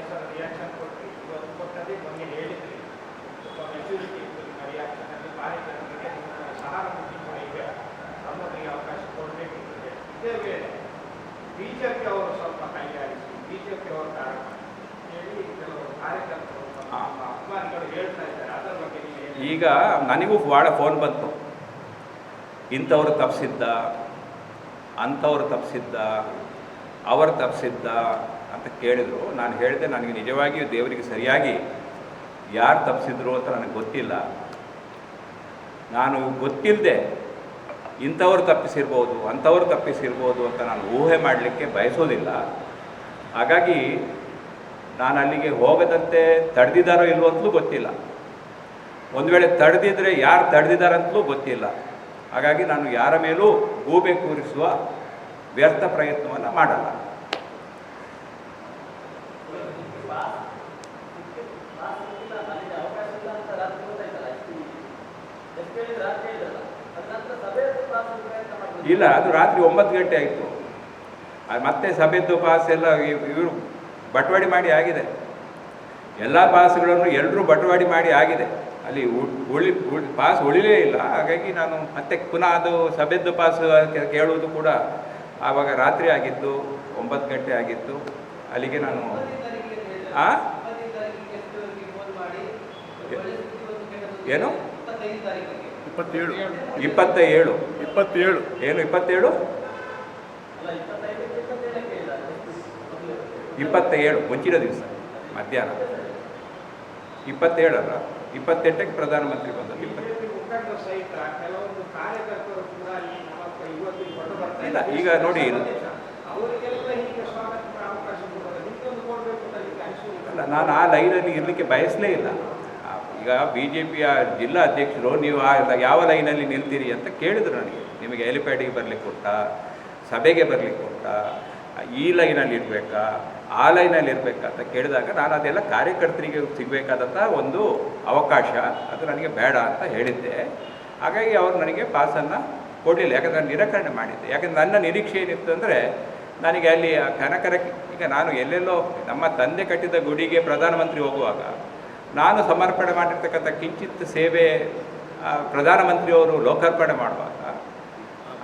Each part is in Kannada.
ರಿಯಾಕ್ಷನ್ ಇವತ್ತು ಇತ್ತು ಅವರು ಸ್ವಲ್ಪ ಅವರು ಹೇಳ್ತಾ ಇದ್ದಾರೆ ಅದರ ಬಗ್ಗೆ ಈಗ ನನಗೂ ಭಾಳ ಫೋನ್ ಬಂತು. ಇಂಥವ್ರು ತಪ್ಪಿಸಿದ್ದ ಅಂಥವ್ರು ತಪ್ಪಿಸಿದ್ದ ಅವರು ತಪ್ಪಿಸಿದ್ದ ಅಂತ ಕೇಳಿದರು. ನಾನು ಹೇಳಿದೆ, ನನಗೆ ನಿಜವಾಗಿಯೂ ದೇವರಿಗೆ ಸರಿಯಾಗಿ ಯಾರು ತಪ್ಪಿಸಿದ್ರು ಅಂತ ನನಗೆ ಗೊತ್ತಿಲ್ಲ. ನಾನು ಗೊತ್ತಿಲ್ಲದೆ ಇಂಥವ್ರು ತಪ್ಪಿಸಿರ್ಬೋದು, ಅಂಥವ್ರು ತಪ್ಪಿಸಿರ್ಬೋದು ಅಂತ ನಾನು ಊಹೆ ಮಾಡಲಿಕ್ಕೆ ಬಯಸೋದಿಲ್ಲ. ಹಾಗಾಗಿ ನಾನು ಅಲ್ಲಿಗೆ ಹೋಗದಂತೆ ತಡೆದಿದ್ದಾರೋ ಇಲ್ವೋ ಅಂತಲೂ ಗೊತ್ತಿಲ್ಲ. ಒಂದು ವೇಳೆ ತಡೆದಿದ್ರೆ ಯಾರು ತಡೆದಿದ್ದಾರಂತಲೂ ಗೊತ್ತಿಲ್ಲ. ಹಾಗಾಗಿ ನಾನು ಯಾರ ಮೇಲೂ ಗೂಬೆ ಕೂರಿಸುವ ವ್ಯರ್ಥ ಪ್ರಯತ್ನವನ್ನು ಮಾಡಲ್ಲ. ಇಲ್ಲ ಅದು ರಾತ್ರಿ ಒಂಬತ್ತು ಗಂಟೆ ಆಯಿತು. ಮತ್ತೆ ಸಭೆದ್ದು ಪಾಸ್ ಎಲ್ಲ ಇವರು ಬಟವಾಡಿ ಮಾಡಿ ಆಗಿದೆ. ಎಲ್ಲ ಪಾಸ್ಗಳನ್ನು ಎಲ್ಲರೂ ಬಟವಾಡಿ ಮಾಡಿ ಆಗಿದೆ. ಅಲ್ಲಿ ಉಳಿ ಉಳಿ ಪಾಸ್ ಉಳಿಲೇ ಇಲ್ಲ. ಹಾಗಾಗಿ ನಾನು ಮತ್ತೆ ಪುನಃ ಅದು ಸಭೆದ್ದು ಪಾಸ್ ಕೇಳುವುದು ಕೂಡ ಆವಾಗ ರಾತ್ರಿ ಆಗಿತ್ತು ಒಂಬತ್ತು ಗಂಟೆ ಆಗಿತ್ತು ಅಲ್ಲಿಗೆ ನಾನು ಆ? ಏನು? ಇಪ್ಪತ್ತೇಳು. ಇಪ್ಪತ್ತ ಏಳು ಇಪ್ಪತ್ತೇಳು. ಏನು ಇಪ್ಪತ್ತೇಳು? ಇಪ್ಪತ್ತ ಏಳು ಮುಂಚಿನ ದಿವಸ ಮಧ್ಯಾಹ್ನ. ಇಪ್ಪತ್ತೇಳಲ್ಲ ಇಪ್ಪತ್ತೆಂಟಕ್ಕೆ ಪ್ರಧಾನಮಂತ್ರಿ ಬಂದರು. ಇಲ್ಲ, ಈಗ ನೋಡಿ, ಅಲ್ಲ ನಾನು ಆ ಲೈನಲ್ಲಿ ಇರಲಿಕ್ಕೆ ಬಯಸಲೇ ಇಲ್ಲ. ಈಗ ಬಿ ಜೆ ಪಿಯ ಜಿಲ್ಲಾ ಅಧ್ಯಕ್ಷರು, ನೀವು ಆ ಯಾವ ಲೈನಲ್ಲಿ ನಿಲ್ತೀರಿ ಅಂತ ಕೇಳಿದ್ರು ನನಗೆ. ನಿಮಗೆ ಹೆಲಿಪ್ಯಾಡಿಗೆ ಬರಲಿಕ್ಕೆ ಕೊಟ್ಟ ಸಭೆಗೆ ಬರಲಿಕ್ಕೆ ಕೊಟ್ಟ ಈ ಲೈನಲ್ಲಿ ಇರಬೇಕಾ, ಆ ಲೈನಲ್ಲಿ ಇರಬೇಕಾ ಅಂತ ಕೇಳಿದಾಗ ನಾನು ಅದೆಲ್ಲ ಕಾರ್ಯಕರ್ತರಿಗೆ ಸಿಗಬೇಕಾದಂಥ ಒಂದು ಅವಕಾಶ. ಅದು ನನಗೆ ಬೇಡ ಅಂತ ಹೇಳಿದ್ದೆ. ಹಾಗಾಗಿ ಅವರು ನನಗೆ ಪಾಸನ್ನು ಕೊಡಲಿಲ್ಲ. ಯಾಕಂದರೆ ನಾನು ನಿರಾಕರಣೆ ಮಾಡಿದ್ದೆ. ಯಾಕಂದರೆ ನನ್ನ ನಿರೀಕ್ಷೆ ಏನಿತ್ತು ಅಂದರೆ, ನನಗೆ ಅಲ್ಲಿ ಕನಕರ ಈಗ ನಾನು ಎಲ್ಲೆಲ್ಲೋ ನಮ್ಮ ತಂದೆ ಕಟ್ಟಿದ ಗುಡಿಗೆ ಪ್ರಧಾನಮಂತ್ರಿ ಹೋಗುವಾಗ ನಾನು ಸಮರ್ಪಣೆ ಮಾಡಿರ್ತಕ್ಕಂಥ ಕಿಂಚಿತ್ ಸೇವೆ ಪ್ರಧಾನಮಂತ್ರಿಯವರು ಲೋಕಾರ್ಪಣೆ ಮಾಡುವಾಗ,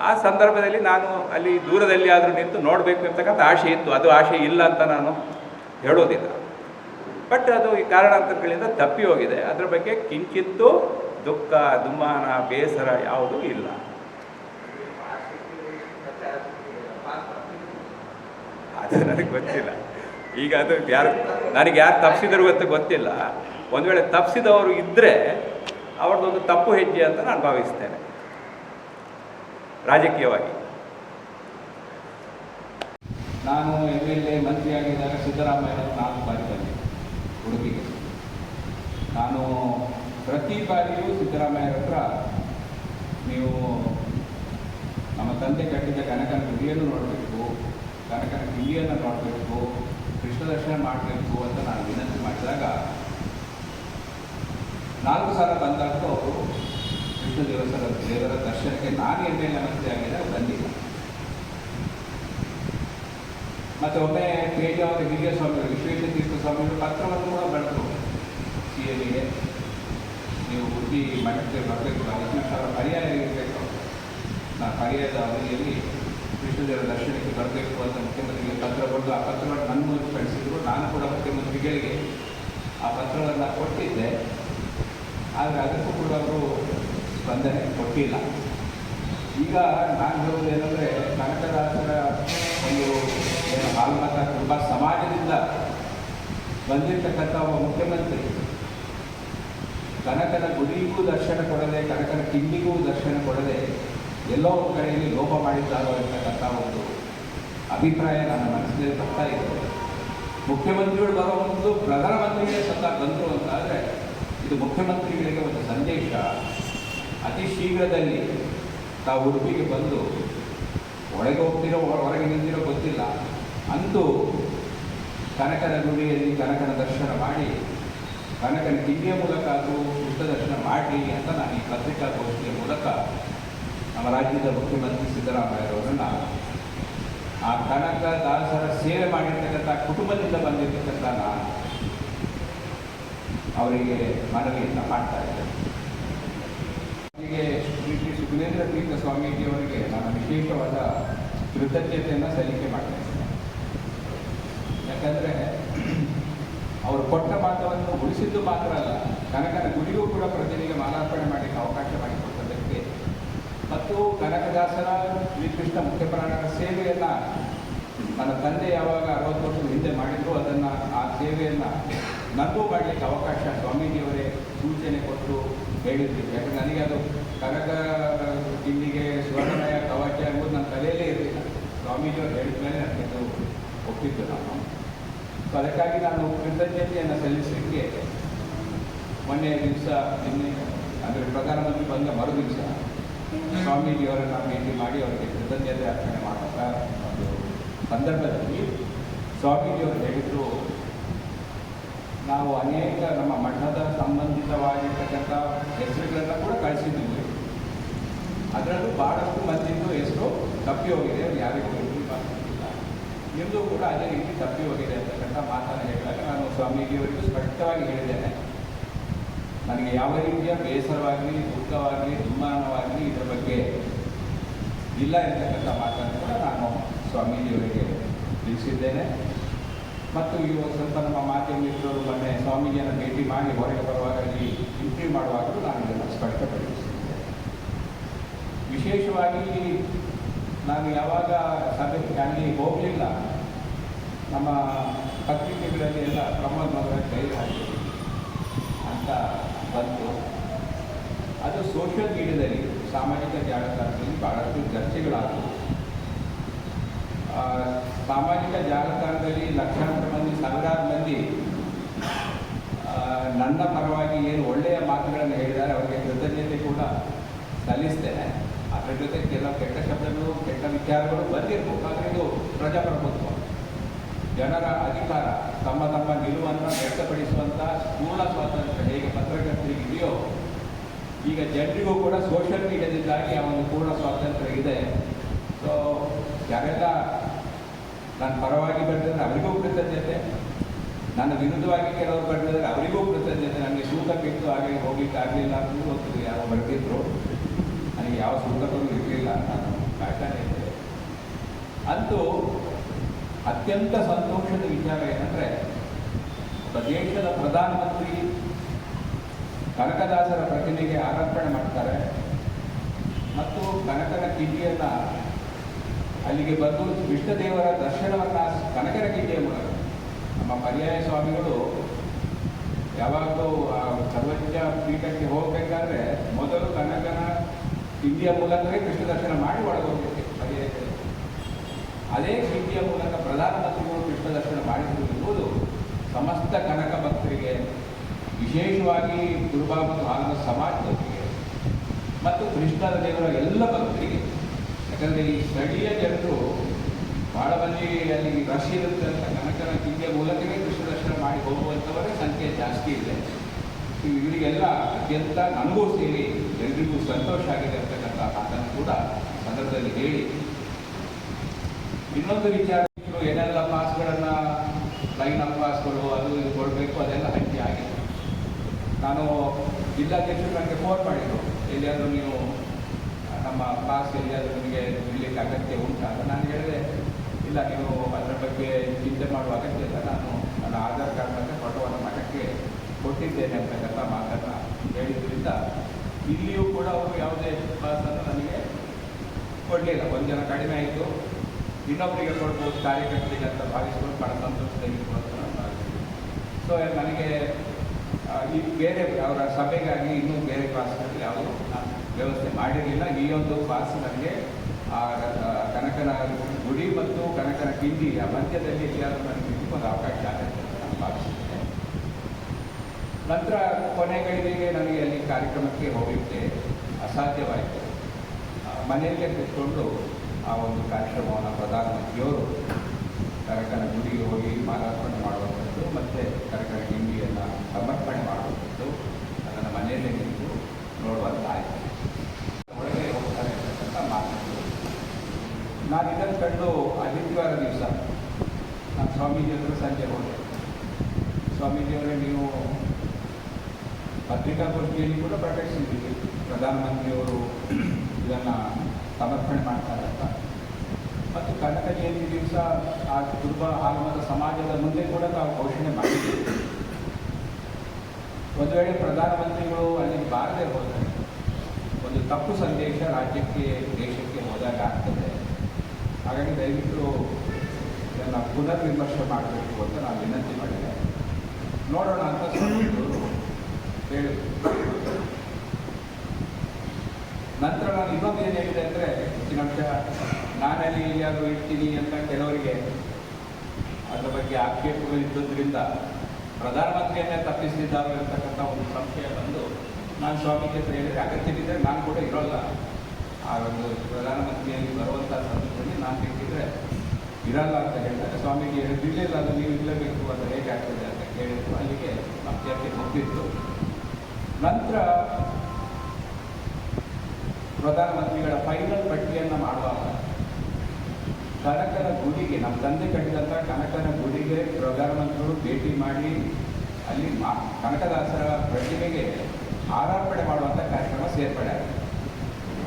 ಆ ಸಂದರ್ಭದಲ್ಲಿ ನಾನು ಅಲ್ಲಿ ದೂರದಲ್ಲಿ ಆದರೂ ನಿಂತು ನೋಡಬೇಕು ಅಂತಕ್ಕಂಥ ಆಸೆ ಇತ್ತು. ಅದು ಆಸೆ ಇಲ್ಲ ಅಂತ ನಾನು ಹೇಳೋದಿಲ್ಲ. ಬಟ್ ಅದು ಈ ಕಾರಣಾಂತರಗಳಿಂದ ತಪ್ಪಿ ಹೋಗಿದೆ. ಅದರ ಬಗ್ಗೆ ಕಿಂಚಿತ್ತು ದುಃಖ, ದುಮ್ಮಾನ, ಬೇಸರ ಯಾವುದೂ ಇಲ್ಲ. ಅದು ನನಗೆ ಗೊತ್ತಿಲ್ಲ. ಈಗ ಅದು ಯಾರು, ನನಗೆ ಯಾರು ತಪ್ಪಿಸಿದ್ರು ಅಂತ ಗೊತ್ತಿಲ್ಲ. ಒಂದು ವೇಳೆ ತಪ್ಪಿಸಿದವರು ಇದ್ದರೆ ಅವ್ರದ್ದೊಂದು ತಪ್ಪು ಹೆಜ್ಜೆ ಅಂತ ನಾನು ಭಾವಿಸ್ತೇನೆ. ರಾಜಕೀಯವಾಗಿ. ನಾನು ಎಂ ಎಲ್ ಎ ಮಂತ್ರಿಯಾಗಿದ್ದಾಗ ಸಿದ್ದರಾಮಯ್ಯ ನಾಲ್ಕು ಬಾರಿ ಬಂದೆ, ಉಡುಪಿಗೆ. ನಾನು ಪ್ರತಿ ಬಾರಿಯೂ ಸಿದ್ದರಾಮಯ್ಯ ಹತ್ರ ನೀವು ನಮ್ಮ ತಂದೆ ಕಟ್ಟಿದ ಕನಕನ ಗುಡಿಯನ್ನು ನೋಡಬೇಕು, ಕನಕನ ಕಿವಿಯನ್ನು ನೋಡಬೇಕು ಕೃಷ್ಣ ದರ್ಶನ ಮಾಡಬೇಕು ಅಂತ ನಾನು ವಿನಂತಿ ಮಾಡಿದಾಗ ನಾಲ್ಕು ಸಲ ಬಂದಾಗ ಅವರು ವಿಷ್ಣು ದೇವಸ್ಥಾನ ದೇವರ ದರ್ಶನಕ್ಕೆ ನಾನು ಎಂ ನಮಸ್ತೆ ಆಗಿದೆ ಬಂದಿಲ್ಲ. ಮತ್ತು ಒಮ್ಮೆ ಪೇಜಾವರ ಹಿರಿಯ ಸ್ವಾಮಿಗಳು ವಿಶ್ವೇಶ್ವರ ತೀರ್ಥ ಸ್ವಾಮಿಗಳು ಪತ್ರವನ್ನು ಕೂಡ ಬರೆದರು. ಸಿ ಎಲ್ಲಿಗೆ ನೀವು ಬುದ್ಧಿ ಮಠಕ್ಕೆ ಬರಬೇಕು ಲಕ್ಷ್ಮಿ ಸಾವಿರ ಪರ್ಯಾಯ ಇರಬೇಕು. ನಾನು ಪರ್ಯಾಯದ ಅವಧಿಯಲ್ಲಿ ವಿಷ್ಣುದೇವರ ದರ್ಶನಕ್ಕೆ ಬರಬೇಕು ಅಂತ ಮುಖ್ಯಮಂತ್ರಿಗೆ ಪತ್ರ ಬರೆದು ಆ ಪತ್ರವನ್ನು ನನ್ನ ಮುಂದೆ ಕಳಿಸಿದ್ರು. ನಾನು ಕೂಡ ಮುಖ್ಯಮಂತ್ರಿಗಳಿಗೆ ಆ ಪತ್ರವನ್ನು ಕೊಟ್ಟಿದ್ದೆ. ಆದರೆ ಅದಕ್ಕೂ ಕೂಡ ಅವರು ಸ್ಪಂದನೆ ಕೊಟ್ಟಿಲ್ಲ. ಈಗ ನಾನು ಹೇಳೋದು ಏನಂದರೆ, ಕನಕದಾಸರ ಒಂದು ಏನು ಹಾಲ್ಮತ ತುಂಬ ಸಮಾಜದಿಂದ ಬಂದಿರತಕ್ಕಂಥ ಒಬ್ಬ ಮುಖ್ಯಮಂತ್ರಿ. ಕನಕನ ಗುಡಿಗೂ ದರ್ಶನ ಕೊಡದೆ, ಕನಕನ ಕಿಂಡಿಗೂ ದರ್ಶನ ಕೊಡದೆ ಎಲ್ಲೋ ಒಂದು ಕಡೆಯಲ್ಲಿ ಲೋಪ ಮಾಡಿದ್ದಾರೋ ಅಂತಕ್ಕಂಥ ಒಂದು ಅಭಿಪ್ರಾಯ ನನ್ನ ಮನಸ್ಸಿನಲ್ಲಿ ಬರ್ತಾ ಇದೆ. ಮುಖ್ಯಮಂತ್ರಿಗಳು ಬರೋ ಒಂದು ಪ್ರಧಾನಮಂತ್ರಿಗಳೇ ಸತ್ತ ಬಂದರು ಅಂತ ಆದರೆ ಇದು ಮುಖ್ಯಮಂತ್ರಿಗಳಿಗೆ ಒಂದು ಸಂದೇಶ. ಅತಿ ಶೀಘ್ರದಲ್ಲಿ ತಾವು ಉಡುಪಿಗೆ ಬಂದು ಒಳಗೆ ಹೋಗ್ತಿರೋ, ಹೊರಗೆ ನಿಂತಿರೋ ಗೊತ್ತಿಲ್ಲ. ಅಂತೂ ಕನಕನ ಗುಡಿಯಲ್ಲಿ ಕನಕನ ದರ್ಶನ ಮಾಡಿ, ಕನಕನ ಕಿಂಡಿಯ ಮೂಲಕ ಅದು ಕೃಷ್ಣ ದರ್ಶನ ಮಾಡಲಿ ಅಂತ ನಾನು ಈ ಪತ್ರಿಕಾಗೋಷ್ಠಿಯ ಮೂಲಕ ನಮ್ಮ ರಾಜ್ಯದ ಮುಖ್ಯಮಂತ್ರಿ ಸಿದ್ದರಾಮಯ್ಯರವರನ್ನು ಆ ಕನಕ ದಾಸರ ಸೇವೆ ಮಾಡಿರ್ತಕ್ಕಂಥ ಕುಟುಂಬದಿಂದ ಬಂದಿರತಕ್ಕಂಥ ಅವರಿಗೆ ಮನವಿಯನ್ನು ಮಾಡ್ತಾ ಇದ್ದಾರೆ ಹೀಗೆ ಶ್ರೀ ಶ್ರೀ ಸುಖೇಂದ್ರ ತೀರ್ಥ ಸ್ವಾಮೀಜಿಯವರಿಗೆ ನಾನು ವಿಶೇಷವಾದ ಕೃತಜ್ಞತೆಯನ್ನು ಸಲ್ಲಿಕೆ ಮಾಡ್ತಾ ಇದ್ದೇನೆ. ಯಾಕಂದರೆ ಅವರು ಕೊಟ್ಟ ಮಾತವನ್ನು ಉಳಿಸಿದ್ದು ಮಾತ್ರ ಅಲ್ಲ ಕನಕನ ಗುಡಿಗೂ ಕೂಡ ಪ್ರತಿನಿಧಿಗೆ ಮಾಲಾರ್ಪಣೆ ಮಾಡಲಿಕ್ಕೆ ಅವಕಾಶ ಮಾಡಿಕೊಟ್ಟದಕ್ಕೆ ಮತ್ತು ಕನಕದಾಸರ ಶ್ರೀಕೃಷ್ಣ ಮುಖ್ಯಪ್ರಾಣರ ಸೇವೆಯನ್ನು, ನನ್ನ ತಂದೆ ಯಾವಾಗ ಅರವತ್ತು ವರ್ಷದ ಹಿಂದೆ ಮಾಡಿದ್ರು, ಅದನ್ನು ಆ ಸೇವೆಯನ್ನು ನನಗೂ ಮಾಡಲಿಕ್ಕೆ ಅವಕಾಶ ಸ್ವಾಮೀಜಿಯವರೇ ಸೂಚನೆ ಕೊಟ್ಟು ಹೇಳಿದ್ರು. ಯಾಕಂದರೆ ನನಗೆ ಅದು ಕನಕ ಇಲ್ಲಿಗೆ ಸ್ವರ್ಣಮಯ ಕವಚ ಎಂಬುದು ನನ್ನ ತಲೆಯಲ್ಲೇ ಇರಲಿಲ್ಲ. ಸ್ವಾಮೀಜಿಯವರು ಹೇಳಿದ ಮೇಲೆ ನನಗೆ ಅದು ಒಪ್ಪಿದ್ದು ನಾನು. ಸೊ ಅದಕ್ಕಾಗಿ ನಾನು ಕೃತಜ್ಞತೆಯನ್ನು ಸಲ್ಲಿಸಲಿಕ್ಕೆ ಮೊನ್ನೆ ದಿವಸ ನಿನ್ನೆ ಅಂದರೆ ಪ್ರಧಾನಮಂತ್ರಿ ಬಂದ ಮರು ದಿವಸ ಸ್ವಾಮೀಜಿಯವರನ್ನು ಭೇಟಿ ಮಾಡಿ ಅವರಿಗೆ ಕೃತಜ್ಞತೆ ಅರ್ಪಣೆ ಮಾಡುವಂಥ ಒಂದು ಸಂದರ್ಭದಲ್ಲಿ ಸ್ವಾಮೀಜಿಯವರು ಹೇಳಿದರು ನಾವು ಅನೇಕ ನಮ್ಮ ಮಠದ ಸಂಬಂಧಿತವಾಗಿರ್ತಕ್ಕಂಥ ಹೆಸರುಗಳನ್ನು ಕೂಡ ಕಳಿಸಿದ್ದೀವಿ. ಅದರಲ್ಲೂ ಭಾಳಷ್ಟು ಮಂದಿದ್ದು ಹೆಸರು ತಪ್ಪಿ ಹೋಗಿದೆ ಅದು ಯಾರಿಗೂ ಗೊತ್ತಿಲ್ಲ ನಿಮ್ಮದು ಕೂಡ ಅದೇ ರೀತಿ ತಪ್ಪಿ ಹೋಗಿದೆ ಅಂತಕ್ಕಂಥ ಮಾತನ್ನು ಹೇಳಿದಾಗ ನಾನು ಸ್ವಾಮೀಜಿಯವರಿಗೂ ಸ್ಪಷ್ಟವಾಗಿ ಹೇಳಿದ್ದೇನೆ. ನನಗೆ ಯಾವ ರೀತಿಯ ಬೇಸರವಾಗಲಿ, ದುಃಖವಾಗಲಿ ದುಮ್ಮಾನವಾಗಲಿ ಇದರ ಬಗ್ಗೆ ಇಲ್ಲ ಎಂತಕ್ಕಂಥ ಮಾತನ್ನು ಕೂಡ ನಾನು ಸ್ವಾಮೀಜಿಯವರಿಗೆ ತಿಳಿಸಿದ್ದೇನೆ. ಮತ್ತು ಇವಾಗ ಸ್ವಲ್ಪ ನಮ್ಮ ಮಾಧ್ಯಮ ಮಿತ್ರರು ಮೊನ್ನೆ ಸ್ವಾಮೀಜಿಯನ್ನು ಭೇಟಿ ಮಾಡಿ ಹೊರಗೆ ಬರುವಾಗ ಇಲ್ಲಿ ಎಂಟ್ರಿ ಮಾಡುವಾಗಲೂ ನಾನು ಇದನ್ನು ಸ್ಪಷ್ಟಪಡಿಸುತ್ತೇನೆ. ವಿಶೇಷವಾಗಿ ನಾನು ಯಾವಾಗ ಸಭೆ ಅಲ್ಲಿ ಹೋಗಲಿಲ್ಲ ನಮ್ಮ ಪತ್ರಿಕೆಗಳಲ್ಲಿ ಎಲ್ಲ ಪ್ರಮೋದ್ ಮಗರ ಕೈ ಹಾಕಿ ಅಂತ ಬಂತು. ಅದು ಸೋಷಿಯಲ್ ಮೀಡಿಯಾದಲ್ಲಿ ಸಾಮಾಜಿಕ ಜಾಲತಾಣದಲ್ಲಿ ಬಹಳಷ್ಟು ಚರ್ಚೆಗಳಾದವು. ಆ, ಸಾಮಾಜಿಕ ಜಾಲತಾಣದಲ್ಲಿ ಲಕ್ಷಾಂತರ ಸಾವಿರಾರು ಮಂದಿ ನನ್ನ ಪರವಾಗಿ ಏನು ಒಳ್ಳೆಯ ಮಾತುಗಳನ್ನು ಹೇಳಿದ್ದಾರೆ, ಅವರಿಗೆ ಕೃತಜ್ಞತೆ ಕೂಡ ಸಲ್ಲಿಸ್ತೇನೆ. ಅದರ ಜೊತೆ ಕೆಲವು ಕೆಟ್ಟ ಶಬ್ದಗಳು, ಕೆಟ್ಟ ವಿಚಾರಗಳು ಬಂದಿರಬೇಕು ಆದರೆ ಇದು ಪ್ರಜಾಪ್ರಭುತ್ವ. ಜನರ ಅಧಿಕಾರ, ತಮ್ಮ ತಮ್ಮ ನಿಲುವನ್ನು ವ್ಯಕ್ತಪಡಿಸುವಂಥ ಪೂರ್ಣ ಸ್ವಾತಂತ್ರ್ಯ ಹೇಗೆ ಪತ್ರಕರ್ತರಿಗೆ ಇದೆಯೋ, ಈಗ ಜನರಿಗೂ ಕೂಡ ಸೋಷಿಯಲ್ ಮೀಡಿಯಾದಿಂದಾಗಿ ಒಂದು ಪೂರ್ಣ ಸ್ವಾತಂತ್ರ್ಯ ಇದೆ. ಸೊ ಯಾರೆಲ್ಲ ನನ್ನ ಪರವಾಗಿ ಬರೆದಿದ್ರೆ ಅವರಿಗೂ ಕೃತಜ್ಞತೆ. ನನ್ನ ವಿರುದ್ಧವಾಗಿ ಕೆಲವರು ಬರ್ತದೆ ಅವರಿಗೂ ಕೃತಜ್ಞತೆ. ನನಗೆ ಸೂತ ಬಿತ್ತು ಹಾಗೆ ಹೋಗ್ಲಿಕ್ಕೆ ಆಗಲಿಲ್ಲ ಅಂತ ಯಾರು ಬರೆದಿದ್ರು. ನನಗೆ ಯಾವ ಸೂತಕರು ಇರಲಿಲ್ಲ ನಾನು ಕಾಯ್ತಾನೆ ಇದ್ದೆ ಅಂತೂ ಅತ್ಯಂತ ಸಂತೋಷದ ವಿಚಾರ ಏನಂದರೆ, ಒಬ್ಬ ದೇಶದ ಪ್ರಧಾನಮಂತ್ರಿ ಕನಕದಾಸರ ಪ್ರತಿಮೆಗೆ ಆರಾಧನೆ ಮಾಡ್ತಾರೆ. ಮತ್ತು ಕನಕನ ಕಿಂಡಿಯನ್ನು ಅಲ್ಲಿಗೆ ಬಂದು ಕೃಷ್ಣದೇವರ ದರ್ಶನವನ್ನು ಕನಕರ ಕಿಂಡಿಯ ಮೂಲಕ ನಮ್ಮ ಪರ್ಯಾಯ ಸ್ವಾಮಿಗಳು ಯಾವಾಗಲೂ ಆ ಸರ್ವಜ್ಞ ಪೀಠಕ್ಕೆ ಹೋಗಬೇಕಾದ್ರೆ ಮೊದಲು ಕನಕನ ಕಿಂಡಿಯ ಮೂಲಕವೇ ಕೃಷ್ಣ ದರ್ಶನ ಮಾಡಿ ಒಳಗೆ ಪರ್ಯಾಯ ಅದೇ ಕಿಂಡಿಯ ಮೂಲಕ ಪ್ರಧಾನಮಂತ್ರಿಗಳು ಕೃಷ್ಣ ದರ್ಶನ ಮಾಡಿದರು ಎಂಬುದು ಸಮಸ್ತ ಕನಕ ಭಕ್ತರಿಗೆ ವಿಶೇಷವಾಗಿ ಗುರುಬಾಬು ಮತ್ತು ಸಮಾಜದವರಿಗೆ ಮತ್ತು ಕೃಷ್ಣ ದೇವರ ಎಲ್ಲ ಭಕ್ತರಿಗೆ ಯಾಕಂದರೆ ಈ ಸ್ಥಳೀಯ ಜನರು ಭಾಳ ಮಂದಿ ಅಲ್ಲಿ ರಶ್ ಇರುತ್ತೆ ಅಂತ ಕನಕನ ಕಿಂಡಿಯ ಮೂಲಕವೇ ಕೃಷ್ಣ ದರ್ಶನ ಮಾಡಿ ಹೋಗುವಂಥವರೇ ಸಂಖ್ಯೆ ಜಾಸ್ತಿ ಇದೆ. ಇವರಿಗೆಲ್ಲ ಅತ್ಯಂತ ನನಗೂ ಸೇರಿ ಎಲ್ರಿಗೂ ಸಂತೋಷ ಆಗಿದೆ ಅಂತಕ್ಕಂಥ ಮಾತನ್ನು ಕೂಡ ಸಂದರ್ಭದಲ್ಲಿ ಹೇಳಿ. ಇನ್ನೊಂದು ವಿಚಾರ ಏನೆಲ್ಲ ಪಾಸ್ಗಳನ್ನು ಲೈನ್ ಆಫ್ ಪಾಸ್ಗಳು ಅದು ಇದು ಕೊಡಬೇಕು, ಅದೆಲ್ಲ ಹಂಚಿ ಆಗಿದೆ. ನಾನು ಜಿಲ್ಲಾಧ್ಯಕ್ಷರು ನನಗೆ ಫೋನ್ ಮಾಡಿದರು ಎಲ್ಲಿಯಾದರೂ ನೀವು ನಮ್ಮ ಪಾಸ್ ಎಲ್ಲಿಯಾದರೂ ನಿಮಗೆ ನಿಲ್ಲಕ್ಕೆ ಅಗತ್ಯ ಉಂಟಾ? ಅಂತ ನಾನು ಹೇಳಿದೆ, ಇಲ್ಲ, ನೀವು ಅದರ ಬಗ್ಗೆ ಚಿಂತೆ ಮಾಡುವ ಅಗತ್ಯ ಇಲ್ಲ. ನಾನು ನನ್ನ ಆಧಾರ್ ಕಾರ್ಡ್ ಮತ್ತು ಫೋಟೋವನ್ನು ಮಠಕ್ಕೆ ಕೊಟ್ಟಿದ್ದೇನೆ ಅಂತಕ್ಕಂಥ ಮಾತನ್ನು ಹೇಳಿದ್ರಿಂದ ಇಲ್ಲಿಯೂ ಕೂಡ ಅವರು ಯಾವುದೇ ಪಾಸನ್ನು ನನಗೆ ಕೊಡಲಿಲ್ಲ. ಒಂದು ಜನ ಕಡಿಮೆ ಆಯಿತು. ಇನ್ನೊಬ್ಬರಿಗೆ ಕೊಡ್ಬೋದು ಕಾರ್ಯಕರ್ತರಿಗೆ ಅಂತ ಭಾವಿಸ್ಕೊಂಡು ಬಹಳ ಸಂತೋಷದಲ್ಲಿತ್ತು ಅಂತ ಸೊ ನನಗೆ ಈ ಬೇರೆ, ಅವರ ಸಭೆಗಾಗಿ ಇನ್ನೂ ಬೇರೆ ಕ್ಲಾಸ್ಗಳಲ್ಲಿ ಯಾವುದು ವ್ಯವಸ್ಥೆ ಮಾಡಿರಲಿಲ್ಲ. ಈ ಒಂದು ಪಾಸ್ ನನಗೆ ಆ ಆ, ಕನಕನ ಗುಡಿ ಮತ್ತು ಕನಕನ ಕಿಂಡಿಯ ಮಧ್ಯದಲ್ಲಿ ಎಲ್ಲಿಯಾದರೂ ನನಗೆ ಒಂದು ಅವಕಾಶ ಆಗುತ್ತೆ ನಾನು ಭಾವಿಸಿದ್ದೇನೆ ನಂತರ ಕೊನೆಗಳಿಗೆ ನನಗೆ ಅಲ್ಲಿ ಕಾರ್ಯಕ್ರಮಕ್ಕೆ ಹೋಗಲಿಕ್ಕೆ ಅಸಾಧ್ಯವಾಯಿತು. ಆ, ಮನೆಯಲ್ಲೇ ಕೂತ್ಕೊಂಡು ಆ ಒಂದು ಕಾರ್ಯಕ್ರಮವನ್ನು ಪ್ರಧಾನಮಂತ್ರಿಯವರು ಕನಕನ ಗುಡಿಗೆ ಹೋಗಿ ಮಾಲಾರ್ಪಣೆ ಮಾಡುವಂಥದ್ದು ಮತ್ತು ಕನಕನ ಕಿಂಡಿಯನ್ನು ಸಮರ್ಪಣೆ ಮಾಡುವಂಥದ್ದು ಅದನ್ನು ಮನೆಯಲ್ಲೇ ನಿಂತು ನೋಡುವಂತಾಯಿತು ಒಳಗೆ ದಿವಸ. ನಾನು ಸ್ವಾಮೀಜಿ ಹತ್ರ ಸಂಜೆ ಹೋದೆ. ಸ್ವಾಮೀಜಿಯವರೇ ನೀವು ಪತ್ರಿಕಾಗೋಷ್ಠಿಯಲ್ಲಿ ಕೂಡ ಪ್ರಕಟಿಸಿದ್ದೀರಿ. ಪ್ರಧಾನಮಂತ್ರಿಯವರು ಇದನ್ನು ಸಮರ್ಪಣೆ ಮಾಡ್ತಾರೆ ಅಂತ. ಮತ್ತು ಕನಕ ಜಯಂತಿ ದಿವಸ ಆ ದುರ್ಬಲ ಆಗಮದ ಸಮಾಜದ ಮುಂದೆ ಕೂಡ ತಾವು ಘೋಷಣೆ ಮಾಡಿದ್ದೀವಿ ಒಂದು ವೇಳೆ ಪ್ರಧಾನಮಂತ್ರಿಗಳು ಅಲ್ಲಿಗೆ ಬಾರದೆ ಹೋದರೆ, ಒಂದು ತಪ್ಪು ಸಂದೇಶ ರಾಜ್ಯಕ್ಕೆ, ದೇಶಕ್ಕೆ ಹೋದಾಗ ಆಗ್ತದೆ. ಹಾಗಾಗಿ ದಯವಿಟ್ಟು ಇದನ್ನು ಪುನರ್ ವಿಮರ್ಶೆ ಮಾಡಬೇಕು ಅಂತ ನಾನು ವಿನಂತಿ ಮಾಡಿದೆ ನೋಡೋಣ ಅಂತ ಹೇಳಿ ನಂತರ ನಾನು ಇನ್ನೊಂದು ಏನು ಹೇಳಿದೆ ಅಂದರೆ, ಹೆಚ್ಚಿನ ಅಂಶ ನಾನಲ್ಲಿ ಎಲ್ಲಿಯಾದರೂ ಇರ್ತೀನಿ ಅಂತ ಕೆಲವರಿಗೆ ಅದರ ಬಗ್ಗೆ ಆಕ್ಷೇಪಗಳು ಇದ್ದುದರಿಂದ ಪ್ರಧಾನಮಂತ್ರಿಯನ್ನೇ ತಪ್ಪಿಸಿದ್ದಾರೆ ಅಂತಕ್ಕಂಥ ಒಂದು ಸಂಶಯ ಬಂದು ನಾನು ಸ್ವಾಮೀಜಿ ಅಂತ ಹೇಳಿದರೆ ಅಗತ್ಯವಿದ್ದರೆ ನಾನು ಕೂಡ ಇರೋಲ್ಲ. ಆ ಒಂದು ಪ್ರಧಾನಮಂತ್ರಿಯಾಗಿ ಬರುವಂಥ ಸಂದರ್ಭದಲ್ಲಿ ನಾನು ಕೇಳಿದ್ರೆ, ಇರಲ್ಲ ಅಂತ ಹೇಳಿದಾಗ, ಸ್ವಾಮೀಜಿ ಹೇಳಿದ್ರು ಇಲ್ಲ, ಅದು ನೀವು ಇರಲೇಬೇಕು ಅಂತ ಹೇಗೆ ಆಗ್ತದೆ ಅಂತ ಕೇಳಿದ್ರು. ಅಲ್ಲಿಗೆ ನಮ್ಮ ಚರ್ಚೆ ನಂತರ ಪ್ರಧಾನಮಂತ್ರಿಗಳ ಫೈನಲ್ ಪಟ್ಟಿಯನ್ನು ಮಾಡುವಾಗ, ಕನಕನ ಗುಡಿಗೆ, ನಮ್ಮ ತಂದೆ ಕಟ್ಟಿದಂಥ ಕನಕನ ಗುಡಿಗೆ ಪ್ರಧಾನಮಂತ್ರಿಗಳು ಭೇಟಿ ಮಾಡಿ, ಅಲ್ಲಿ ಮಾ, ಕನಕದಾಸರ ಪ್ರತಿಮೆಗೆ ಆರಾರ್ಪಣೆ ಮಾಡುವಂಥ ಕಾರ್ಯಕ್ರಮ ಸೇರ್ಪಡೆ ಆಗಿದೆ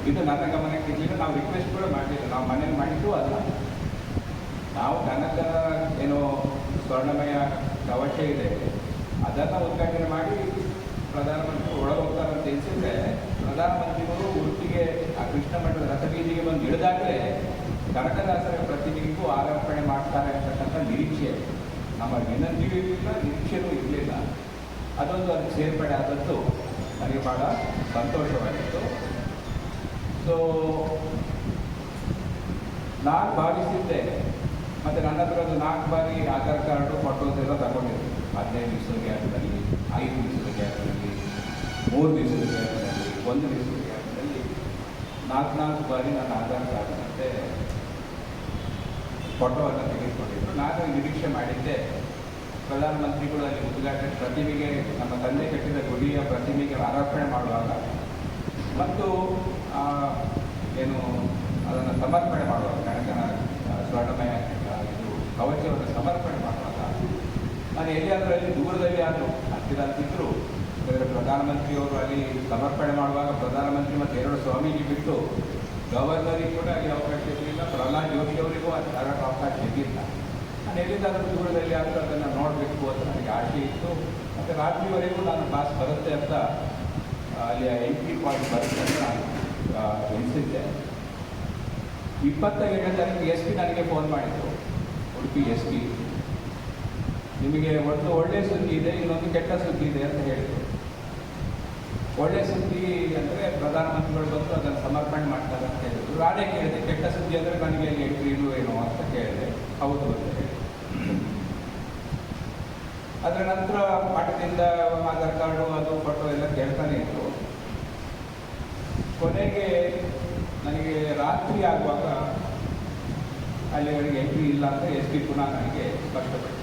ಇದು ನನ್ನ ಗಮನಕ್ಕೆ ಇರಲಿಲ್ಲ ನಾವು ರಿಕ್ವೆಸ್ಟ್ ಕೂಡ ಮಾಡಲಿಲ್ಲ. ನಾವು ಮನೇಲಿ ಮಾಡಿದ್ದು ಅಲ್ಲ. ನಾವು ಕನಕನ ಏನೋ ಸ್ವರ್ಣಮಯ ಕವಚ ಇದೆ. ಅದನ್ನು ಉದ್ಘಾಟನೆ ಮಾಡಿ ಪ್ರಧಾನಮಂತ್ರಿ ಒಳಗೆ ಹೋಗ್ತಾರೆ ಅಂತ ತಿಳಿಸಿದ್ರೆ ಪ್ರಧಾನಮಂತ್ರಿಗಳು ಉಡುಪಿಗೆ, ಆ ಕೃಷ್ಣ ಮಠದ ರಥಬೀದಿಗೆ ಬಂದು ಇಳಿದಾಗಲೇ ಕನಕದಾಸರ ಪ್ರತಿನಿಧಿಗೂ ಆರೋಪಣೆ ಮಾಡ್ತಾರೆ ಅಂತಕ್ಕಂಥ ನಿರೀಕ್ಷೆ. ನಮ್ಮ ವಿನಂತಿಯೂ ಇರಲಿಲ್ಲ ನಿರೀಕ್ಷೆನೂ ಇರಲಿಲ್ಲ. ಅದೊಂದು ಅದು ಸೇರ್ಪಡೆ ಆದದ್ದು. ನನಗೆ ಭಾಳ ಸಂತೋಷವಾಗಿತ್ತು. ಸೊ ನಾನು ಭಾವಿಸಿದ್ದೆ, ಮತ್ತು ನನ್ನ ಹತ್ರ ಒಂದು ನಾಲ್ಕು ಬಾರಿ ಆಧಾರ್ ಕಾರ್ಡು ಫೋಟೋಸ್ ಎಲ್ಲ ತಗೊಂಡಿದ್ದೆ. ಹದಿನೈದು ದಿವಸದ ಗ್ಯಾಪ್ನಲ್ಲಿ ಐದು ದಿವಸದ ಗ್ಯಾಪ್ನಲ್ಲಿ ಮೂರು ದಿವಸದ ಗ್ಯಾಪ್ನಲ್ಲಿ ಒಂದು ದಿವಸದ ಗ್ಯಾಪ್ನಲ್ಲಿ ನಾಲ್ಕು ನಾಲ್ಕು ಬಾರಿ ನನ್ನ ಆಧಾರ್ ಕಾರ್ಡ್ ಮತ್ತು ಫೋಟೋವನ್ನು ತೆಗೆದುಕೊಂಡಿದ್ರು ನಾನು ನಿರೀಕ್ಷೆ ಮಾಡಿದ್ದೆ. ಪ್ರಧಾನಮಂತ್ರಿಗಳು ಅಲ್ಲಿ ಉದ್ಘಾಟನೆ, ಪ್ರತಿಮೆಗೆ, ನಮ್ಮ ತಂದೆ ಕಟ್ಟಿದ ಗುಡಿಯ ಪ್ರತಿಮೆಗೆ ಆರೋಪಣೆ ಮಾಡುವಾಗ, ಮತ್ತು ಏನು ಅದನ್ನು ಸಮರ್ಪಣೆ ಮಾಡುವಾಗ ಗಣಕನ ಆ, ಸ್ವರ್ಣಮಯ ಇದು ಕವಚವನ್ನು ಸಮರ್ಪಣೆ ಮಾಡುವಾಗ ನಾನು ಎಲ್ಲಿಯಾದರೂ ಅಲ್ಲಿ ದೂರದಲ್ಲಿ ಆದರೂ ಹತ್ತಿರ ಅಂತಿದ್ರು ಯಾಕಂದರೆ ಪ್ರಧಾನಮಂತ್ರಿಯವರು ಅಲ್ಲಿ ಸಮರ್ಪಣೆ ಮಾಡುವಾಗ ಪ್ರಧಾನಮಂತ್ರಿ ಮತ್ತು ಎರಡು ಸ್ವಾಮೀಜಿ ಬಿಟ್ಟು ಗವರ್ನರಿಗೆ ಕೂಡ ಅಲ್ಲಿ ಅವಕಾಶ ಇರಲಿಲ್ಲ ಪ್ರಹ್ಲಾದ್ ಜೋಶಿ ಅವರಿಗೂ ಅದು ತರಕ್ಕೆ ಅವಕಾಶ ಇರಲಿಲ್ಲ. ನಾನು ಎಲ್ಲಿಂದಾದರೂ ದೂರದಲ್ಲಿ ಆದರೂ ಅದನ್ನು ನೋಡಬೇಕು ಅಂತ ನನಗೆ ಆಸೆ ಇತ್ತು. ಮತ್ತು ರಾತ್ರಿವರೆಗೂ ನಾನು ಕ್ಲಾಸ್ ಬರುತ್ತೆ ಅಂತ ಆ, ಅಲ್ಲಿ ಎಂಟ್ರಿ ಪಾಯಿಂಟ್ ಬರುತ್ತೆ ಅಂತ ನಾನು ಆ, ಎಣಿಸಿದ್ದೆ. ಇಪ್ಪತ್ತ ತಾರೀಕು ಎಸ್ ಪಿ ನನಗೆ ಫೋನ್ ಮಾಡಿದರು ಉಡುಪಿ ಎಸ್ ಪಿ. ನಿಮಗೆ ಒಂದು ಒಳ್ಳೆಯ ಸುದ್ದಿ ಇದೆ ಇನ್ನೊಂದು ಕೆಟ್ಟ ಸುದ್ದಿ ಇದೆ ಅಂತ ಹೇಳಿದರು. ಒಳ್ಳೆಯ ಸುದ್ದಿ ಅಂದರೆ ಪ್ರಧಾನಮಂತ್ರಿಗಳು ಬಂದು ಅದನ್ನು ಸಮರ್ಪಣೆ ಮಾಡ್ತಾರೆ ಅಂತ ಹೇಳಿದ್ರು. ನಾನೇ ಕೇಳಿದೆ ಕೆಟ್ಟ ಸುದ್ದಿ ಅಂದರೆ ನನಗೆ ಇಲ್ವೋ ಏನೋ ಅಂತ ಕೇಳಿದೆ. ಹೌದು ಅಂತ ಹೇಳಿ ಅದರ ನಂತರ ಮಠದಿಂದ ಆಧಾರ್ ಕಾರ್ಡು ಅದು ಫೋಟೋ ಎಲ್ಲ ಕೇಳ್ತಾನೆ ಇತ್ತು ಕೊನೆಗೆ ನನಗೆ ರಾತ್ರಿ ಆಗುವಾಗ ಅಲ್ಲಿವರೆಗೆ ಎಂಟ್ರಿ ಇಲ್ಲ ಅಂತ ಎಸ್ ಪಿ ಪುನಃ ನನಗೆ ಸ್ಪಷ್ಟಪಡಿಸಿದ್ರು